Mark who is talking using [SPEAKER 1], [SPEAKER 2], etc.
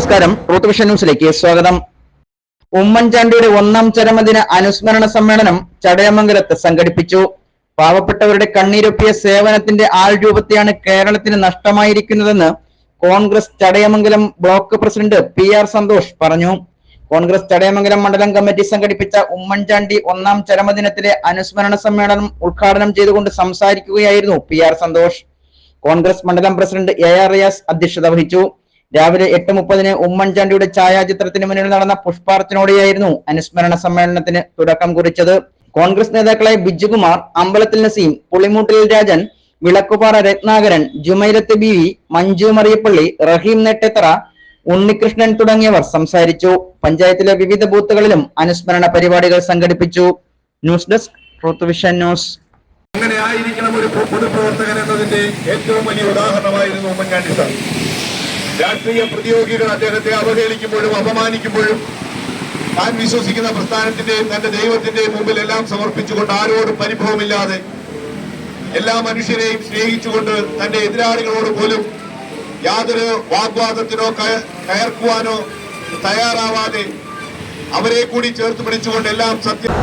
[SPEAKER 1] നമസ്കാരം. Ruth vision ന്യൂസിലേക്ക് സ്വാഗതം. ഉമ്മൻചാണ്ടിയുടെ ഒന്നാം ചരമദിന അനുസ്മരണ സമ്മേളനം ചടയമംഗലത്ത് സംഘടിപ്പിച്ചു. പാവപ്പെട്ടവരുടെ കണ്ണീരൊപ്പിയ സേവനത്തിന്റെ ആൾ രൂപത്തെയാണ് കേരളത്തിന് നഷ്ടമായിരിക്കുന്നതെന്ന് Congress Chadayamangalam block president P R Santhosh പറഞ്ഞു. കോൺഗ്രസ് ചടയമംഗലം മണ്ഡലം കമ്മിറ്റി സംഘടിപ്പിച്ച ഉമ്മൻചാണ്ടി ഒന്നാം ചരമദിനത്തിലെ അനുസ്മരണ സമ്മേളനം ഉദ്ഘാടനം ചെയ്തുകൊണ്ട് സംസാരിക്കുകയായിരുന്നു പി ആർ സന്തോഷ്. കോൺഗ്രസ് മണ്ഡലം പ്രസിഡന്റ് എ ആർ റിയാസ് അധ്യക്ഷത വഹിച്ചു. രാവിലെ എട്ട് മുപ്പതിന് ഉമ്മൻചാണ്ടിയുടെ ഛായാചിത്രത്തിന് മുന്നിൽ നടന്ന പുഷ്പാർച്ചനോടെയായിരുന്നു അനുസ്മരണ സമ്മേളനത്തിന് തുടക്കം കുറിച്ചത്. കോൺഗ്രസ് നേതാക്കളായ ബിജുകുമാർ അമ്പലത്തിൽ നസീം പുളിമൂട്ടിൽ രാജൻ വിളക്കുപാറ രത്നാകരൻ ജുമൈരത്ത് ബി വി മഞ്ജു മറിയപ്പള്ളി റഹീം നെട്ടെത്തറ ഉണ്ണികൃഷ്ണൻ തുടങ്ങിയവർ സംസാരിച്ചു. പഞ്ചായത്തിലെ വിവിധ ബൂത്തുകളിലും അനുസ്മരണ പരിപാടികൾ സംഘടിപ്പിച്ചു. News desk Truthvision news.
[SPEAKER 2] അങ്ങനെ ആയിരിക്കണം ഒരു പൊതുപ്രവർത്തകൻ എന്നതിന്റെ ഏറ്റവും വലിയ ഉദാഹരണമായിരുന്നു ഉമ്മൻചാണ്ടി സാർ. രാഷ്ട്രീയ പ്രതിയോഗികൾ അദ്ദേഹത്തെ അവഹേളിക്കുമ്പോഴും അപമാനിക്കുമ്പോഴും താൻ വിശ്വസിക്കുന്ന പ്രസ്ഥാനത്തിന്റെയും തന്റെ ദൈവത്തിന്റെയും മുമ്പിൽ എല്ലാം സമർപ്പിച്ചുകൊണ്ട് ആരോടും പരിഭവമില്ലാതെ എല്ലാ മനുഷ്യരെയും സ്നേഹിച്ചുകൊണ്ട് തന്റെ എതിരാളികളോട് പോലും യാതൊരു വാഗ്വാദത്തിനോ കയർക്കുവാനോ തയ്യാറാവാതെ അവരെ കൂടി ചേർത്ത് പിടിച്ചുകൊണ്ട് എല്ലാം സത്യം